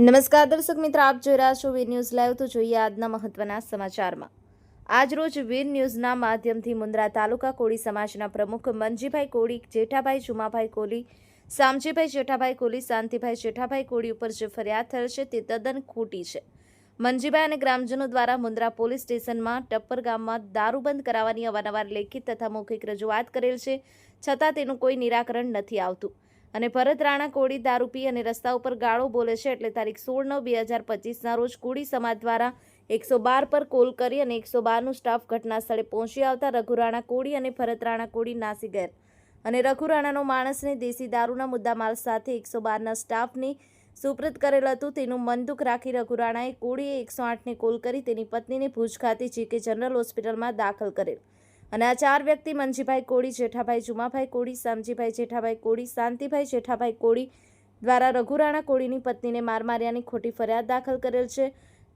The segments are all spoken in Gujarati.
નમસ્કાર દર્શક મિત્ર, આપ જોઈ રહ્યા છો વીર ન્યૂઝ લાઈવ. તો જોઈએ આજના મહત્વના સમાચારમાં. આજરોજ વીર ન્યૂઝના માધ્યમથી મુન્દ્રા તાલુકા કોળી સમાજના પ્રમુખ મનજીભાઈ કોળી, જેઠાભાઈ જુમાભાઈ કોલી સામજીભાઈ જેઠાભાઈ કોલી શાંતિભાઈ જેઠાભાઈ કોળી ઉપર જે ફરિયાદ થયેલ છે તે તદ્દન ખોટી છે. મંજીભાઈ અને ગ્રામજનો દ્વારા મુન્દ્રા પોલીસ સ્ટેશનમાં ટપ્પર ગામમાં દારૂ બંધ કરાવવાની અવારનવાર લેખિત તથા મૌખિક રજૂઆત કરેલ છે. છતાં તેનું કોઈ નિરાકરણ નથી આવતું. અને ભરત રાણા કોળી દારૂ પી અને રસ્તા ઉપર ગાળો બોલે છે એટલે તારીખ સોળ નવ બે હજાર પચીસના રોજ કોળી સમાજ દ્વારા એકસો બાર પર કોલ કરી અને એકસો બારનું સ્ટાફ ઘટના સ્થળે પહોંચી આવતા રઘુરાણા કોળી અને ભરત રાણા કોળી નાસી ગયા અને રઘુરાણાનો માણસને દેશી દારૂના મુદ્દામાલ સાથે એકસો બારના સ્ટાફની સુપ્રત કરેલ હતું. તેનું મનદુખ રાખી રઘુરાણાએ કોળીએ એકસો આઠને કોલ કરી તેની પત્નીને ભુજ ખાતે જીકે જનરલ હોસ્પિટલમાં દાખલ કરેલ. અને આ ચાર વ્યક્તિ મંજીભાઈ કોળી જેઠાભાઈ જુમાભાઈ કોળી શામજીભાઈ જેઠાભાઈ કોળી શાંતિભાઈ જેઠાભાઈ કોળી દ્વારા રઘુરાણા કોળીની પત્નીને માર માર્યાની ખોટી ફરિયાદ દાખલ કરેલ છે.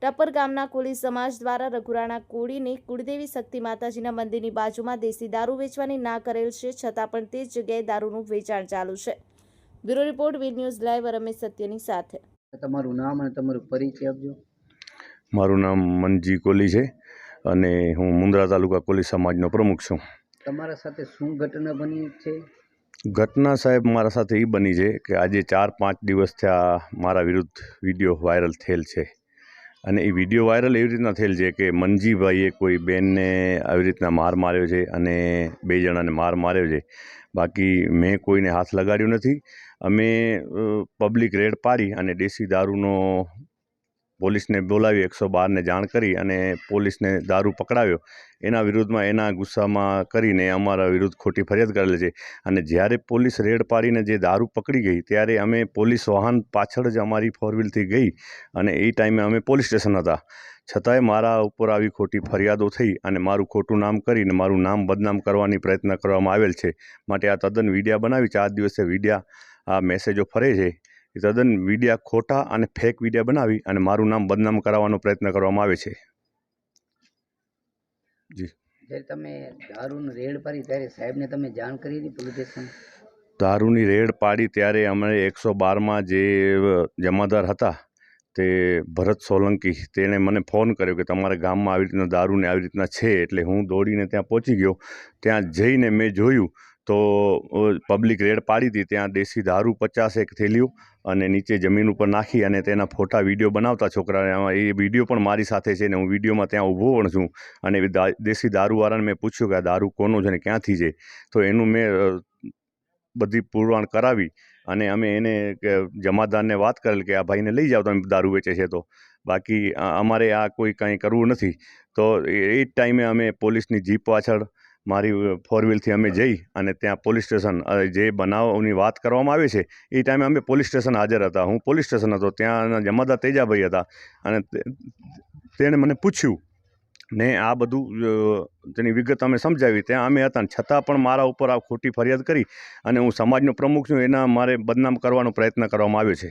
ટપ્પર ગામના કોળી સમાજ દ્વારા રઘુરાણા કોળીની કુળદેવી શક્તિ માતાજીના મંદિરની બાજુમાં દેશી દારૂ વેચવાની ના કરેલ છે છતાં પણ તે જ જગ્યાએ દારૂનું વેચાણ ચાલુ છે. Bureau report Veer news live Ramesh સત્યની સાથે. તમારું નામ અને તમારું પરિચય આપજો. મારું નામ મનજી કોલી છે. અને હું મુન્દ્રા તાલુકા કોલી સમાજનો પ્રમુખ છું. તમારા સાથે શું ઘટના બની છે? ઘટના સાહેબ મારા સાથે એ બની છે કે આજે ચાર પાંચ દિવસ થયા મારા વિરુદ્ધ વીડિયો વાયરલ થયેલ છે. અને એ વીડિયો વાયરલ એવી રીતના થયેલ છે કે મનજીભાઈએ કોઈ બેનને આવી રીતના માર માર્યો છે અને બે જણાને માર માર્યો છે. બાકી મેં કોઈને હાથ લગાડ્યો નથી. અમે પબ્લિક રેડ પાડી અને દેશી દારૂનો પોલીસને બોલાવી એકસો બારને જાણ કરી અને પોલીસને દારૂ પકડાવ્યો. એના વિરુદ્ધમાં, એના ગુસ્સામાં કરીને અમારા વિરુદ્ધ ખોટી ફરિયાદ કરેલી છે. અને જ્યારે પોલીસ રેડ પાડીને જે દારૂ પકડી ગઈ, ત્યારે અમે પોલીસ વાહન પાછળ જ અમારી ફોર વ્હીલથી ગઈ અને એ ટાઈમે અમે પોલીસ સ્ટેશન હતા. છતાંય મારા ઉપર આવી ખોટી ફરિયાદો થઈ અને મારું ખોટું નામ કરીને મારું નામ બદનામ કરવાની પ્રયત્ન કરવામાં આવેલ છે. માટે આ તદ્દન વિડીયા બનાવી ચાર દિવસે વિડીયા, આ મેસેજો ફરે છે. તદ્દન વિડિયા ખોટા અને ફેક વિડિયા બનાવી અને મારું નામ બદનામ કરાવવાનો પ્રયત્ન કરવામાં આવે છે. જ્યારે તમે દારૂનું રેડ પાડી ત્યારે સાહેબને તમે જાણ કરી હતી પોલીસ સ્ટેશન? દારૂની રેડ પાડી ત્યારે અમે એકસો બારમાં જે જમાદાર હતા તે ભરત સોલંકી તેણે મને ફોન કર્યો કે તમારા ગામમાં આવી રીતના દારૂને આવી રીતના છે એટલે હું દોડીને ત્યાં પહોંચી ગયો. ત્યાં જઈને મેં જોયું તો પબ્લિક રેડ પાડી હતી ત્યાં દેશી દારૂ પચાસ એક થેલીઓ અને નીચે જમીન ઉપર નાખી અને તેના ફોટા, વીડિયો બનાવતા છોકરાને. એ વીડિયો પણ મારી સાથે છે ને હું વિડીયોમાં ત્યાં ઊભો પણ છું. અને દેશી દારૂવાળાને મેં પૂછ્યું કે આ દારૂ કોનો છે ને ક્યાંથી છે? તો એનું મેં બધી પુરવાણ કરાવી અને અમે એને જમાદારને વાત કરેલ કે આ ભાઈને લઈ જાઓ તમે દારૂ વેચે છે તો. બાકી અમારે આ કોઈ કાંઈ કરવું નથી. તો એ જ ટાઈમે અમે પોલીસની જીપ પાછળ મારી ફોર વ્હીલથી અમે જઈ અને ત્યાં પોલીસ સ્ટેશન જે બનાવની વાત કરવામાં આવે છે, એ ટાઈમે અમે પોલીસ સ્ટેશન હાજર હતા. હું પોલીસ સ્ટેશન હતો ત્યાં જમાદાર તેજાભાઈ હતા. અને તેણે મને પૂછ્યું, ને આ બધું તેની વિગત અમે સમજાવી. ત્યાં અમે હતા છતાં પણ મારા ઉપર આ ખોટી ફરિયાદ કરી અને હું સમાજનો પ્રમુખ છું. એના મારે બદનામ કરવાનો પ્રયત્ન કરવામાં આવ્યો છે.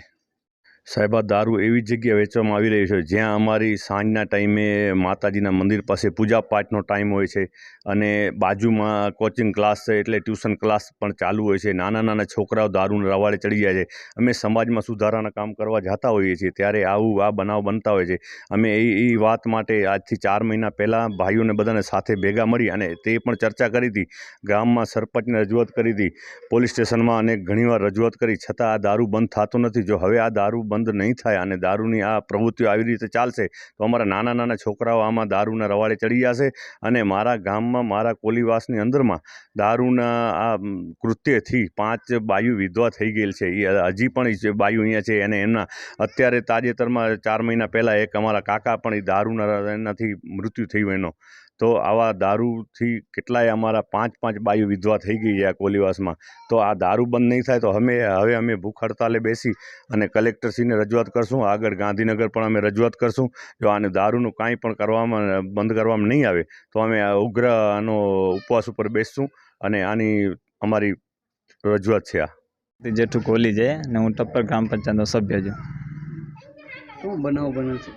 સાહેબ દારૂ એવી જગ્યાએ વેચવામાં આવી રહ્યું છે, જ્યાં અમારી સાંજના ટાઈમે માતાજીના મંદિર પાસે પૂજા પાઠનો ટાઈમ હોય છે અને બાજુમાં કોચિંગ ક્લાસ છે એટલે ટ્યુશન ક્લાસ પણ ચાલુ હોય છે. નાના નાના છોકરાઓ દારૂના રવાડે ચડી જાય છે. અમે સમાજમાં સુધારાના કામ કરવા જતા હોઈએ છીએ, ત્યારે આવું આ બનાવ બનતા હોય છે. અમે એ એ વાત માટે આજથી ચાર મહિના પહેલાં ભાઈઓને બધાને સાથે ભેગા મળી અને તે પણ ચર્ચા કરી હતી. ગામમાં સરપંચને રજૂઆત કરી હતી, પોલીસ સ્ટેશનમાં અને ઘણીવાર રજૂઆત કરી, છતાં આ દારૂ બંધ થતો નથી. જો હવે આ દારૂ બંધ નહીં થાય અને દારૂની આ પ્રવૃત્તિઓ આવી રીતે ચાલશે, તો અમારા નાના નાના છોકરાઓ આમાં દારૂના રવાડે ચડી જશે અને મારા ગામમાં, મારા કોલીવાસની અંદરમાં દારૂના આ કૃત્યથી પાંચ બાયુ વિધવા થઈ ગયેલ છે. એ હજી પણ એ બાયુ અહીંયા છે અને એમના અત્યારે તાજેતરમાં ચાર મહિના પહેલાં એક અમારા કાકા પણ એ દારૂના એનાથી મૃત્યુ થયું એનો. તો આવા દારૂથી કેટલાય અમારા પાંચ પાંચ બાયુ વિધવા થઈ ગઈ છે આ કોલીવાસમાં. તો આ દારૂ બંધ નહીં થાય તો અમે હવે અમે ભૂખ હડતાલે બેસી અને કલેક્ટરશ્રીને રજૂઆત કરશું. આગળ ગાંધીનગર પણ અમે રજૂઆત કરશું. જો આને દારૂનું કાંઈ પણ કરવામાં બંધ કરવામાં નહીં આવે તો અમે આ ઉગ્ર આનો ઉપવાસ ઉપર બેસશું અને આની અમારી રજૂઆત છે આ. તે જેઠું કોહલી છે અને હું ટપ્પર ગ્રામ પંચાયતનો સભ્ય છું. શું બનાવ બને છે?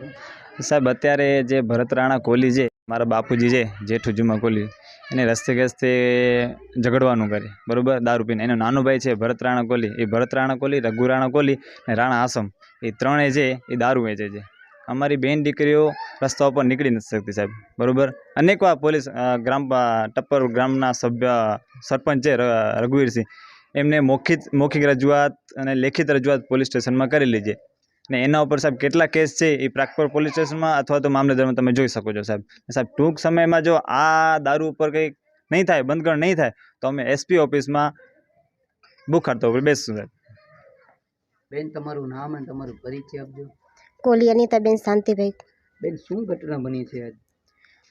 સાહેબ અત્યારે જે ભરત રાણા કોહલી છે મારા બાપુજી છે, જેઠુ જુમા કોહલી એને રસ્તે ગસ્તે ઝઘડવાનું કરે. બરાબર? દારૂ પીને. એનો નાનો ભાઈ છે ભરત રાણા કોહલી એ ભરત રાણા કોહલી રઘુ રાણા કોહલી અને રાણા આસમ. એ ત્રણેય છે એ દારૂ વેચે છે. અમારી બેન દીકરીઓ રસ્તા ઉપર નીકળી નથી શકતી સાહેબ. બરાબર? અનેકવાર પોલીસ ગ્રામ ટપ્પર ગ્રામના સભ્ય, સરપંચ છે રઘુવીરસિંહ, એમને મૌખિક મૌખિક રજૂઆત અને લેખિત રજૂઆત પોલીસ સ્ટેશનમાં કરેલી છે. ને એના ઉપર સાહેબ કેટલા કેસ છે એ પ્રાગપુર પોલીસ સ્ટેશનમાં અથવા તો મામલતદારમાં તમે જોઈ શકો છો સાહેબ. સાહેબ ટૂંક સમયમાં જો આ દારૂ ઉપર કંઈક નહીં થાય બંધગણ નહીં થાય તો અમે એસપી ઓફિસમાં બુક હડતાલ ઉપર બેસશું સાહેબ. બેન તમારું નામ અને તમારું પરિચય આપજો. કોલી અનિતાબેન શાંતિભાઈ. બેન શું ઘટના બની છે આજ?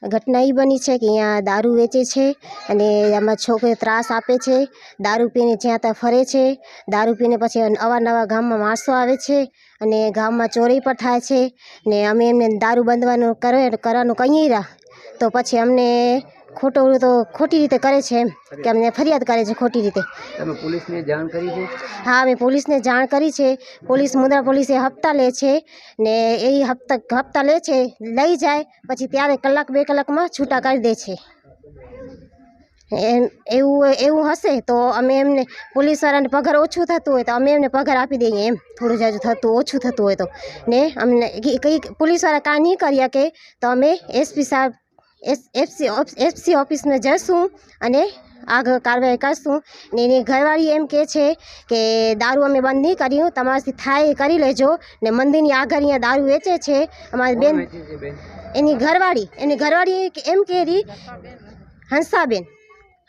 ઘટના એ બની છે કે અહીંયા દારૂ વેચે છે અને આમાં છોકરીઓ ત્રાસ આપે છે, દારૂ પીને જ્યાં ત્યાં ફરે છે, દારૂ પીને પછી અવારનવાર ગામમાં માણસો આવે છે અને ગામમાં ચોરી પણ થાય છે ને અમે એમને દારૂ બંધવાનું કરે કરવાનું કહીએ રહ્યા. તો પછી અમને ખોટું તો ખોટી રીતે કરે છે એમ કે અમને ફરિયાદ કરે છે ખોટી રીતે. તમે પોલીસને જાણ કરી છે? હા અમે પોલીસને જાણ કરી છે. પોલીસ મુદ્રા પોલીસે હપ્તા લે છે ને એ હપ્તા હપ્તા લે છે લઈ જાય પછી ત્યારે કલાક બે કલાકમાં છૂટા કરી દે છે. એમ એવું એવું હશે તો અમે એમને પોલીસવાળાને પગાર ઓછું થતું હોય તો અમે એમને પગાર આપી દઈએ એમ. થોડું જાજુ થતું ઓછું થતું હોય તો. ને અમને કંઈક પોલીસવાળા કાંઈ નહીં કરી શકે તો અમે એસપી સાહેબ એફસી એફસી ઓફિસમાં જઈશું અને આગળ કાર્યવાહી કરશું. ને એની ઘરવાળી એમ કહે છે કે દારૂ અમે બંધ નહીં કર્યું. તમારાથી થાય એ કરી લેજો. ને મંદિરની આગળ અહીંયા દારૂ વેચે છે. અમારી બેન એની ઘરવાળી એની ઘરવાળી એમ કહેરી હંસાબેન.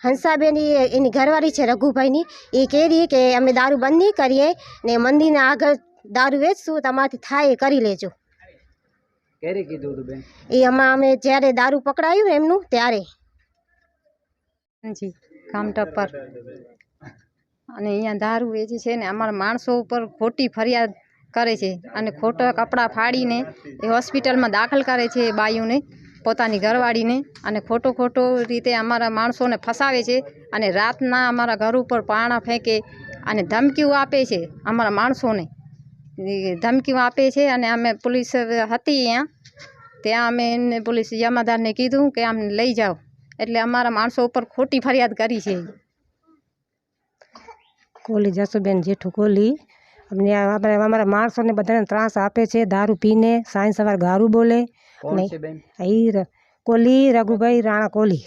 હંસાબેન એ એની ઘરવાળી છે રઘુભાઈની. એ કહેરી કે અમે દારૂ બંધ નહીં કરીએ. ને મંદિરના આગળ દારૂ વેચશું. તમારાથી થાય એ કરી લેજો. ક્યારે કીધું હતું બેન? એ હમણાં અમે જ્યારે દારૂ પકડાયું ને એમનું ત્યારે. જી ગામ પર. અને અહીંયા દારૂ વેચે છે ને અમારા માણસો ઉપર ખોટી ફરિયાદ કરે છે અને ખોટા કપડાં ફાડીને એ હોસ્પિટલમાં દાખલ કરે છે એ બાઈઓને પોતાની ઘરવાળીને અને ખોટો ખોટો રીતે અમારા માણસોને ફસાવે છે અને રાતના અમારા ઘર ઉપર પાણા ફેંકે અને ધમકીઓ આપે છે અમારા માણસોને. એ ધમકીઓ આપે છે અને અમે પોલીસ હતી અહીંયા ત્યાં અમે એમને પોલીસ જમાદારને કીધું કે અમને લઈ જાઓ. એટલે અમારા માણસો ઉપર ખોટી ફરિયાદ કરી છે. કોલી જસુબેન જેઠું કોલી. અમને આપણે અમારા માણસોને બધાને ત્રાસ આપે છે દારૂ પીને સાંજ સવાર ગારું બોલે. ર- કોલી રઘુભાઈ રાણા બેન?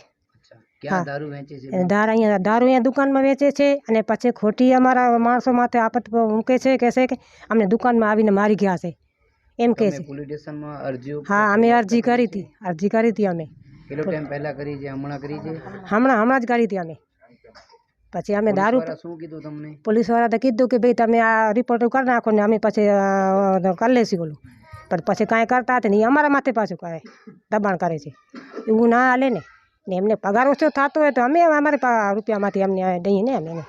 દાર અહીંયા દારૂ અહીંયા દુકાનમાં વેચે છે અને પછી ખોટી અમારા માણસો માથે આફત મૂકે છે કે છે કે અમને દુકાનમાં આવીને મારી ગયા છે. એમ કે છે. પોલીસ સ્ટેશનમાં અરજીઓ હા અમે અરજી કરી હતી. અરજી કરી હતી અમે. કેટલો ટાઈમ પહેલા કરી છે? હમણાં કરી છે? હમણાં હમણાં જ કરી હતી અમે. પછી અમે દારૂ શું કીધું તમને? પોલીસવાળા તો કીધું કે ભાઈ તમે આ રિપોર્ટ કરી નાખો ને અમે પછી કરી લેશું ઓલું. પણ પછી કાંઈ કરતા હતા નહીં અમારા માથે પાછું કરે દબાણ કરે છે. એવું ના હાલે ને. ને એમને પગાર ઓછો થતો હોય તો અમે અમારે રૂપિયામાંથી અમને દઈએ ને અમે એને